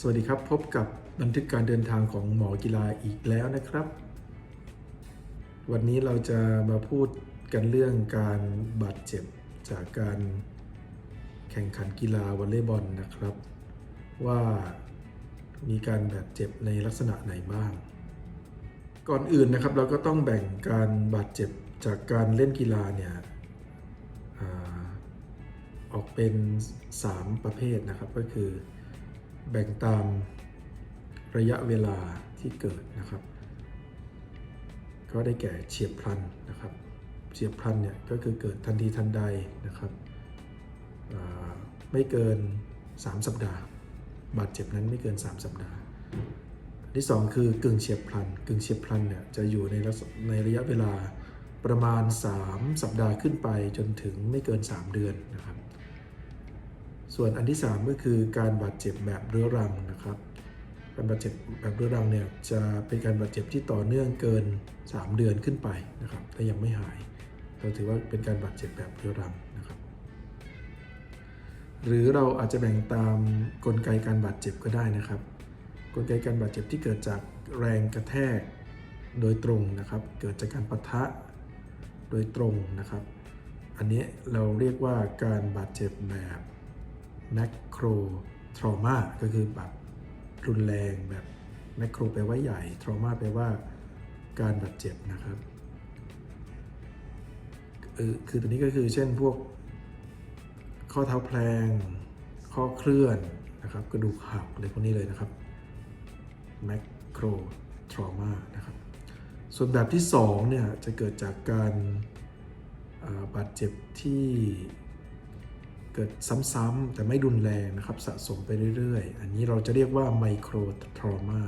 สวัสดีครับ พบกับบันทึกการเดินทางของหมอกีฬาอีกแล้วนะครับ วันนี้เราจะมาพูดกันเรื่องการบาดเจ็บจากการแข่งขันกีฬาวอลเลย์บอลนะครับ ว่ามีการบาดเจ็บในลักษณะไหนบ้าง ก่อนอื่นนะครับเราก็ต้องแบ่งการบาดเจ็บจากการเล่นกีฬาเนี่ยอออกเป็น 3 ประเภทนะครับก็คือ แบ่งตามระยะเวลาที่เกิดนะครับ ก็ได้แก่เฉียบพลันนะครับ เฉียบพลันเนี่ยก็คือเกิดทันทีทันใดนะครับ ไม่เกิน 3 สัปดาห์ บาดเจ็บนั้นไม่เกิน 3 สัปดาห์ ที่ 2 คือกึ่งเฉียบพลัน กึ่งเฉียบพลันเนี่ยจะอยู่ในในระยะเวลาประมาณ 3 สัปดาห์ขึ้นไปจนถึงไม่เกิน 3 เดือนนะครับ ส่วนอันที่ 3 ก็คือการบาดเจ็บแบบเรื้อรังนะครับ การบาดเจ็บแบบเรื้อรังเนี่ยจะเป็นการบาดเจ็บที่ต่อเนื่องเกิน 3 เดือนขึ้นไปนะครับแต่ยังไม่หายเราถือว่าเป็นการบาดเจ็บแบบเรื้อรังนะครับ หรือเราอาจจะแบ่งตามกลไกการบาดเจ็บก็ได้นะครับ กลไกการบาดเจ็บที่เกิดจากแรงกระแทกโดยตรงนะครับ เกิดจากการปะทะโดยตรงนะครับ อันนี้เราเรียกว่าการบาดเจ็บแบบ แมคโครทรมาก็คือแบบรุนแรงแบบแมคโครแปลว่าใหญ่ทรมาแปลว่าการบาดเจ็บนะครับเออคือตัวนี้ก็คือเช่นพวก ข้อเท้าแพลง ข้อเคลื่อนนะครับกระดูกหักอะไรพวกนี้เลยนะครับแมคโครทรมานะครับ ส่วนแบบที่2เนี่ยจะเกิดจากการบาดเจ็บที่ เกิดซ้ำๆแต่ไม่รุนแรงนะครับสะสมไปเรื่อยๆ อันนี้เราจะเรียกว่าไมโครทรมา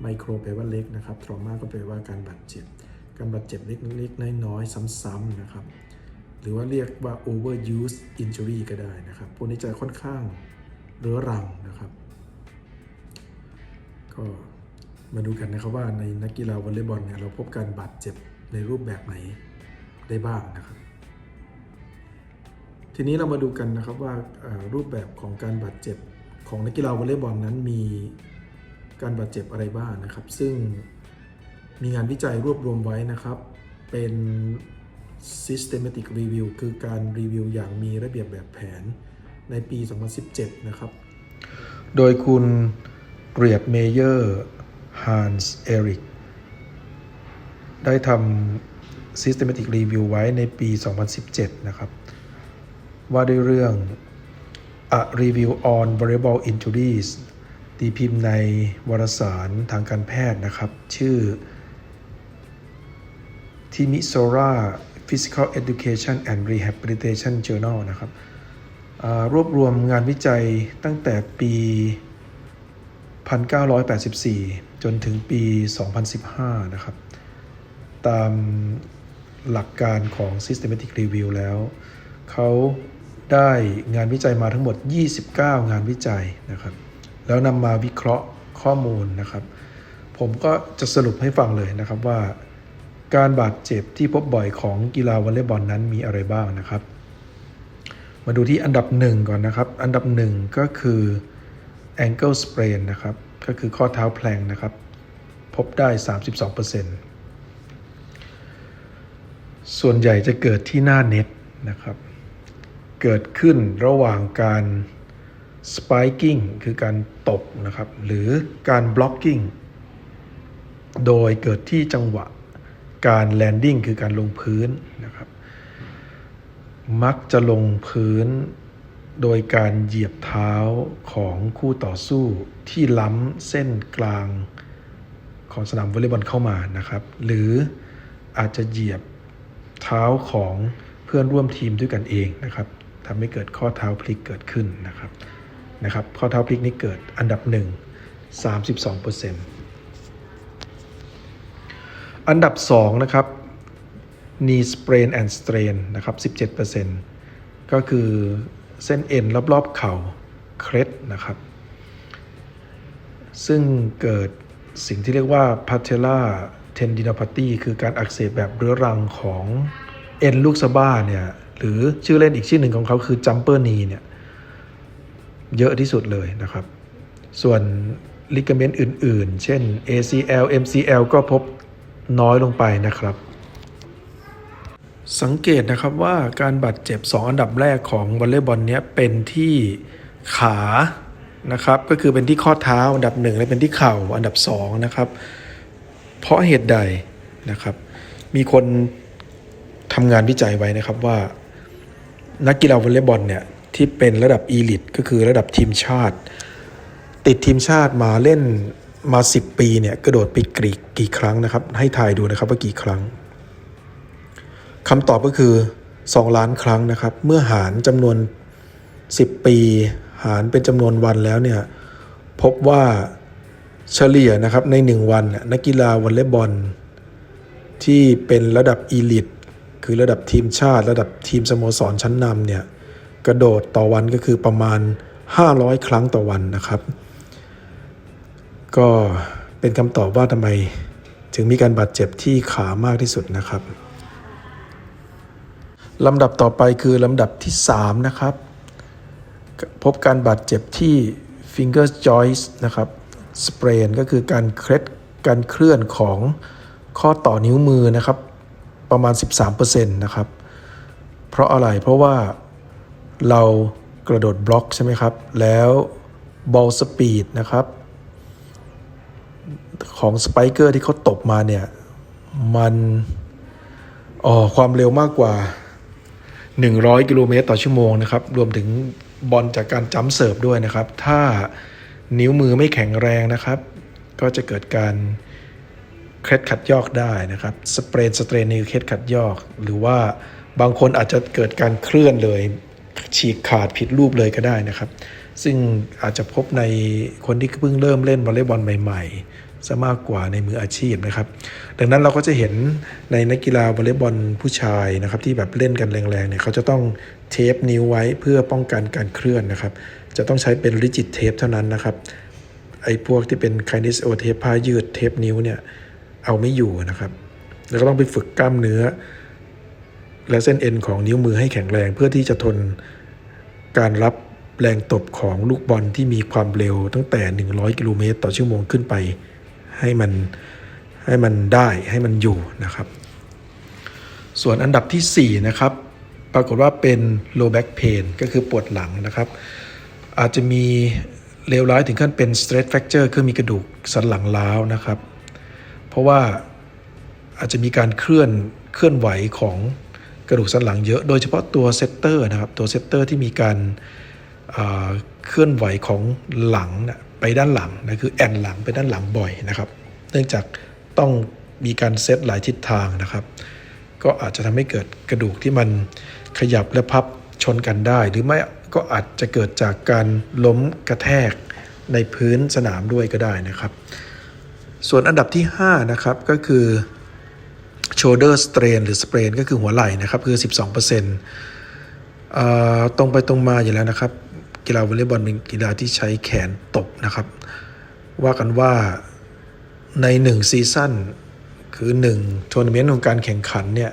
ไมโครแปลว่าเล็กนะครับทรมาก็แปลว่าการบาดเจ็บ การบาดเจ็บเล็กๆ น้อยๆ ซ้ำๆนะครับ หรือว่าเรียกว่า overuse injury ก็ได้นะครับ พวกนี้จะค่อนข้างเรื้อรังนะครับ ก็มาดูกันนะครับว่าในนักกีฬาวอลเลย์บอลเนี่ยเราพบการบาดเจ็บในรูปแบบไหนได้บ้างนะครับ ทีนี้เรามาดูกันนะครับว่ารูปแบบของการบาดเจ็บของนักกีฬาวอลเลย์บอลนั้นมีการบาดเจ็บอะไรบ้างนะครับ ซึ่งมีงานวิจัยรวบรวมไว้นะครับ เป็น systematic review คือการรีวิวอย่างมีระเบียบแบบแผนในปี 2017 นะครับ โดยคุณเกรียดเมเยอร์ฮันส์เอริกได้ทำ systematic review ไว้ในปี 2017 นะครับ ว่าด้วยเรื่อง A Review on Variable Injuries ตีพิมพ์ในวารสารทางการแพทย์นะครับ ชื่อ t i m i s o r a Physical Education and Rehabilitation Journal นะครับรวบรวมงานวิจัยตั้งแต่ปี 1984 จนถึงปี 2015 นะครับ ตามหลักการของ Systematic Review แล้ว เขา ได้งานวิจัยมาทั้งหมด 29 งานวิจัยนะครับ แล้วนำมาวิเคราะห์ข้อมูลนะครับ ผมก็จะสรุปให้ฟังเลยนะครับว่า การบาดเจ็บที่พบบ่อยของกีฬาวอลเลย์บอลนั้นมีอะไรบ้างนะครับ มาดูที่อันดับหนึ่งก่อนนะครับ อันดับหนึ่งก็คือ ankle sprain นะครับ ก็คือข้อเท้าแพลงนะครับ พบได้ 32%ส่วนใหญ่จะเกิดที่หน้าเน็ตนะครับ เกิดขึ้นระหว่างการ spiking คือการตบนะครับ หรือการ blocking โดยเกิดที่จังหวะการ landing คือการลงพื้นนะครับ มักจะลงพื้นโดยการเหยียบเท้าของคู่ต่อสู้ที่ล้ำเส้นกลางของสนามวอลเลย์บอลเข้ามานะครับ หรืออาจจะเหยียบเท้าของเพื่อนร่วมทีมด้วยกันเองนะครับ ทำให้เกิดข้อเท้าพลิกเกิดขึ้นนะครับนะครับข้อเท้าพลิกนี้เกิดอันดับหนึ่ง32%อันดับ 2 นะครับ knee sprain and strain นะครับ 17%ก็คือเส้นเอ็นรอบๆเข่าเคล็ดนะครับ ซึ่งเกิดสิ่งที่เรียกว่า patella tendinopathy คือการอักเสบแบบเรื้อรังของเอ็นลูกสะบ้าเนี่ย หรือชื่อเล่นอีกชื่อหนึ่งของเขาคือ jumper knee เนี่ยเยอะที่สุดเลยนะครับ ส่วนลิกเมนต์อื่น ๆ เช่น ACL MCL ก็พบน้อยลงไปนะครับ สังเกตนะครับว่าการบาดเจ็บ 2 อันดับแรกของวอลเลย์บอลเนี้ยเป็นที่ขานะครับ ก็คือเป็นที่ข้อเท้าอันดับหนึ่งและเป็นที่เข่าอันดับสองนะครับ เพราะเหตุใดนะครับ มีคนทำงานวิจัยไว้นะครับว่า นักกีฬาวอลเลย์บอลเนี่ยที่เป็นระดับอีลิตก็คือระดับทีมชาติ ติดทีมชาติมาเล่นมา 10 ปีเนี่ยกระโดดไปกี่กี่ครั้งนะครับ ให้ทายดูนะครับว่ากี่ครั้งคำตอบก็คือ 2 ล้านครั้งนะครับ เมื่อหารจำนวน 10 ปี หารเป็นจำนวนวันแล้วเนี่ยพบว่าเฉลี่ยนะครับใน 1 วันนักกีฬาวอลเลย์บอลที่เป็นระดับอีลิต คือระดับทีมชาติ ระดับทีมสโมสรชั้นนำเนี่ยกระโดดต่อวันก็คือประมาณ 500 ครั้งต่อวันนะครับ ก็เป็นคำตอบว่าทำไมถึงมีการบาดเจ็บที่ขามากที่สุดนะครับลำดับต่อไปคือลำดับที่ 3 นะครับ พบการบาดเจ็บที่ finger joint นะครับ sprain ก็คือการเคล็ดการเคลื่อนของข้อต่อนิ้วมือนะครับ ประมาณ 13%นะครับ เพราะอะไรเพราะว่าเรากระโดดบล็อกใช่ไหมครับ แล้วบอลสปีดนะครับ ของสไปเกอร์ที่เขาตบมาเนี่ย มันอ๋อความเร็วมากกว่า 100 กิโลเมตรต่อชั่วโมงนะครับ รวมถึงบอลจากการจัมเสิร์ฟด้วยนะครับ ถ้านิ้วมือไม่แข็งแรงนะครับ ก็จะเกิดการ เคล็ดขัดยอกได้นะครับสเปรนสเตรนนี่เคล็ดขัดยอก หรือว่าบางคนอาจจะเกิดการเคลื่อนเลย ฉีกขาดผิดรูปเลยก็ได้นะครับ ซึ่งอาจจะพบในคนที่เพิ่งเริ่มเล่นวอลเลย์บอลใหม่ๆซะมากกว่าในมืออาชีพนะครับ ดังนั้นเราก็จะเห็นในนักกีฬาวอลเลย์บอลผู้ชายนะครับ ที่แบบเล่นกันแรงๆเนี่ยเขาจะต้องเทปนิ้วไว้เพื่อป้องกันการเคลื่อนนะครับ จะต้องใช้เป็นริจิตเทปเท่านั้นนะครับไอ้พวกที่เป็นไคนิสโอเทปผ้ายืดเทปนิ้วเนี่ย เอาไม่อยู่นะครับ แล้วก็ต้องไปฝึกกล้ามเนื้อ และเส้นเอ็นของนิ้วมือให้แข็งแรงเพื่อที่จะทนการรับแรงตบของลูกบอลที่มีความเร็วตั้งแต่ 100 กิโลเมตรต่อชั่วโมงขึ้นไป ให้มันให้มันได้ให้มันอยู่นะครับ ส่วนอันดับที่ 4 นะครับ ปรากฏว่าเป็น low back pain ก็คือปวดหลังนะครับ อาจจะมีเลวร้ายถึงขั้นเป็น stress fracture คือมีกระดูกสันหลังล้าวนะครับ เพราะว่าอาจจะมีการเคลื่อนเคลื่อนไหวของกระดูกสันหลังเยอะ โดยเฉพาะตัวเซตเตอร์นะครับ ตัวเซตเตอร์ที่มีการเคลื่อนไหวของหลังนะไปด้านหลังนะคือแอนหลังไปด้านหลังบ่อยนะครับ เนื่องจากต้องมีการเซตหลายทิศทางนะครับ ก็อาจจะทำให้เกิดกระดูกที่มันขยับและพับชนกันได้ หรือไม่ก็อาจจะเกิดจากการล้มกระแทกในพื้นสนามด้วยก็ได้นะครับ ส่วนอันดับที่ 5 นะครับก็คือ shoulder strain หรือ sprain ก็คือหัวไหล่นะครับ คือ 12%เอ่อตรงไปตรงมาอยู่แล้วนะครับ กีฬาวอลเลย์บอลเป็นกีฬาที่ใช้แขนตบนะครับ ว่ากันว่าใน 1 ซีซั่นคือ1ทัวร์นาเมนต์ของการแข่งขันเนี่ย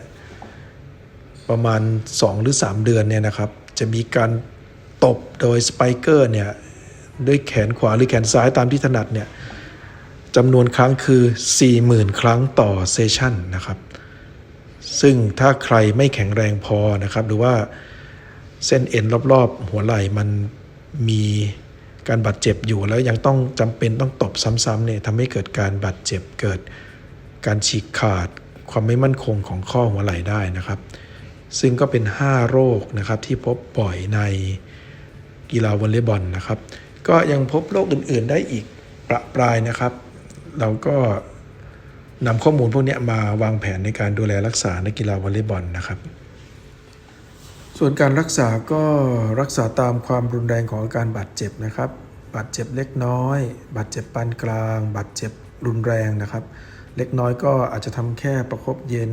ประมาณ 2 หรือ 3 เดือนเนี่ยนะครับ จะมีการตบโดยสไปเกอร์เนี่ย ด้วยแขนขวาหรือแขนซ้ายตามที่ถนัดเนี่ย จำนวนครั้งคือ 40,000 ครั้งต่อเซสชันนะครับ ซึ่งถ้าใครไม่แข็งแรงพอนะครับ หรือว่าเส้นเอ็นรอบๆ หัวไหล่มันมีการบาดเจ็บอยู่แล้วยังต้องจำเป็นต้องตบซ้ำๆเนี่ยทำให้เกิดการบาดเจ็บเกิดการฉีกขาดความไม่มั่นคงของข้อหัวไหล่ได้นะครับ ซึ่งก็เป็น 5 โรคนะครับที่พบบ่อยในกีฬาวอลเลย์บอลนะครับ ก็ยังพบโรคอื่น ๆ ได้อีกประปรายนะครับ เราก็นำข้อมูลพวกนี้มาวางแผนในการดูแลรักษานักกีฬาวอลเลย์บอลนะครับ ส่วนการรักษาก็รักษาตามความรุนแรงของอาการบาดเจ็บนะครับ บาดเจ็บเล็กน้อย บาดเจ็บปานกลาง บาดเจ็บรุนแรงนะครับ เล็กน้อยก็อาจจะทำแค่ประคบเย็น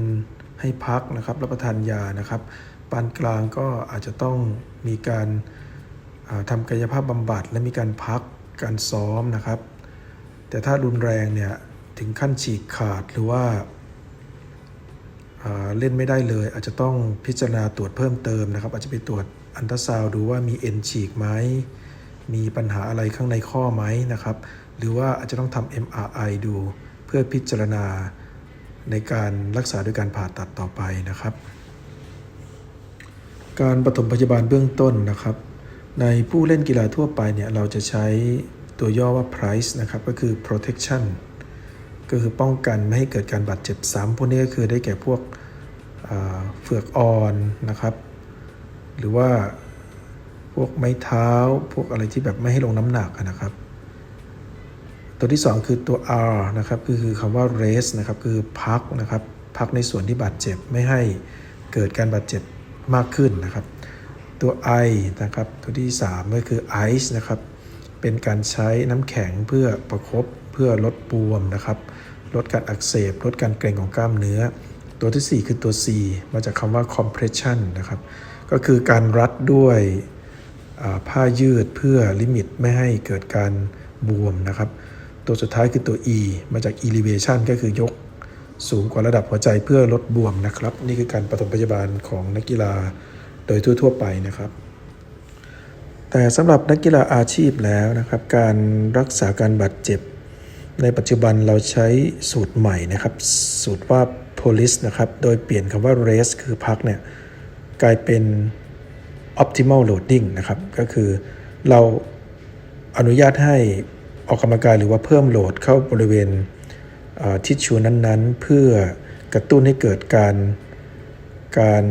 ให้พักนะครับ รับประทานยานะครับ ปานกลางก็อาจจะต้องมีการาทำกายภาพบำบัดและมีการพักการซ้อมนะครับ แต่ถ้ารุนแรงเนี่ยถึงขั้นฉีกขาดหรือว่าาเล่นไม่ได้เลย อาจจะต้องพิจารณาตรวจเพิ่มเติมนะครับ อาจจะไปตรวจอันตราซาวด์ดูว่ามีเอ็นฉีกไหมมีปัญหาอะไรข้างในข้อไหมนะครับ หรือว่าอาจจะต้องทำ MRI ดูเพื่อพิจารณาในการรักษาด้วยการผ่าตัดต่อไปนะครับ การปฐมพยาบาลเบื้องต้นนะครับ ในผู้เล่นกีฬาทั่วไปเนี่ยเราจะใช้ ตัวย่อว่า price นะครับ ก็คือ protection ก็คือป้องกันไม่ให้เกิดการบาดเจ็บซ้ำพวกนี้ก็คือได้แก่พวกเฟือกอ่อนนะครับ หรือว่าพวกไม้เท้า พวกอะไรที่แบบไม่ให้ลงน้ำหนักนะครับ ตัวที่ 2 คือตัว R นะครับก็คือคำว่า rest นะครับคือพักนะครับพักในส่วนที่บาดเจ็บไม่ให้เกิดการบาดเจ็บมากขึ้นนะครับ ตัว I นะครับ ตัวที่ 3 ก็คือ ice นะครับ เป็นการใช้น้ำแข็งเพื่อประคบเพื่อลดบวมนะครับ ลดการอักเสบ ลดการเกร็งของกล้ามเนื้อ ตัวที่ 4 คือตัว C มาจากคำว่า compression นะครับ ก็คือการรัดด้วยผ้ายืดเพื่อลิมิตไม่ให้เกิดการบวมนะครับ ตัวสุดท้ายคือตัว E มาจาก elevation ก็คือยกสูงกว่าระดับหัวใจเพื่อลดบวมนะครับ นี่คือการปฐมพยาบาลของนักกีฬาโดยทั่ว ๆ ไปนะครับ แต่สำหรับนักกีฬาอาชีพแล้วนะครับ การรักษาการบาดเจ็บ ในปัจจุบันเราใช้สูตรใหม่นะครับ สูตรว่า police นะครับ โดยเปลี่ยนคำว่า rest คือพักเนี่ยกลายเป็น optimal loading นะครับ ก็คือเราอนุญาตให้ออกกำลังกายหรือว่าเพิ่มโหลดเข้าบริเวณทิชชูนั้นๆ เพื่อกระตุ้นให้เกิดการ การ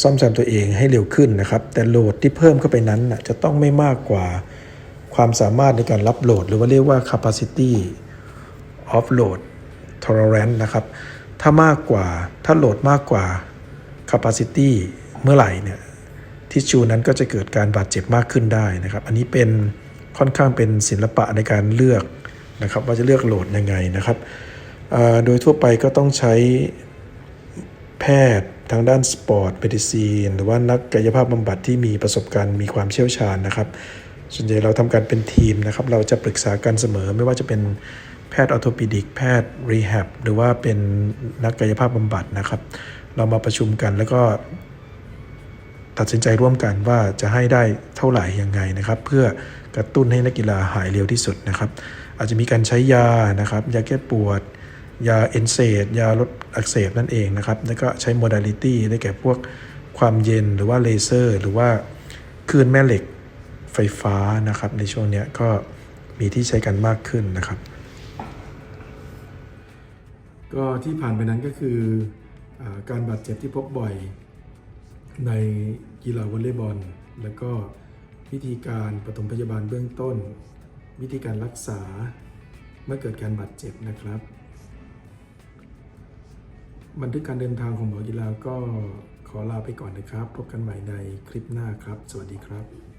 ซ่อมแซมตัวเองให้เร็วขึ้นนะครับ แต่โหลดที่เพิ่มเข้าไปนั้นนะจะต้องไม่มากกว่าความสามารถในการรับโหลด หรือว่าเรียกว่า capacity of load tolerance นะครับ ถ้ามากกว่าถ้าโหลดมากกว่า capacity เมื่อไหร่เนี่ยทิชชูนั้นก็จะเกิดการบาดเจ็บมากขึ้นได้นะครับ อันนี้เป็นค่อนข้างเป็นศิลปะในการเลือกนะครับ ว่าจะเลือกโหลดยังไงนะครับ โดยทั่วไปก็ต้องใช้แพทย์ทางด้านสปอร์ตเมดิซีนหรือว่านักกายภาพบำบัดที่มีประสบการณ์มีความเชี่ยวชาญนะครับ ส่วนใหญ่เราทำการเป็นทีมนะครับ เราจะปรึกษากันเสมอไม่ว่าจะเป็นแพทย์ออโทปิดิกแพทย์รีแฮบหรือว่าเป็นนักกายภาพบำบัดนะครับ เรามาประชุมกันแล้วก็ตัดสินใจร่วมกันว่าจะให้ได้เท่าไหร่ยังไงนะครับ เพื่อกระตุ้นให้นักกีฬาหายเร็วที่สุดนะครับ อาจจะมีการใช้ยานะครับยาแก้ปวด ยาเอนเซดยาลดอักเสบนั่นเองนะครับ แล้วก็ใช้โมด a ลิตี้ได้แก่พวกความเย็นหรือว่าเลเซอร์ หรือว่าคลื่นแม่เหล็กไฟฟ้านะครับ ในช่วงนี้ก็มีที่ใช้กันมากขึ้นนะครับ ก็ที่ผ่านไปนั้นก็คืออการบาดเจ็บที่พบบ่อยในกีฬาวอลเลย์บอล แล้วก็วิธีการปฐมพยาบาลเบื้องต้น วิธีการรักษาเมื่อเกิดการบาดเจ็บนะครับ บันทึกการเดินทางของหมอกีฬาก็ขอลาไปก่อนนะครับ พบกันใหม่ในคลิปหน้าครับ สวัสดีครับ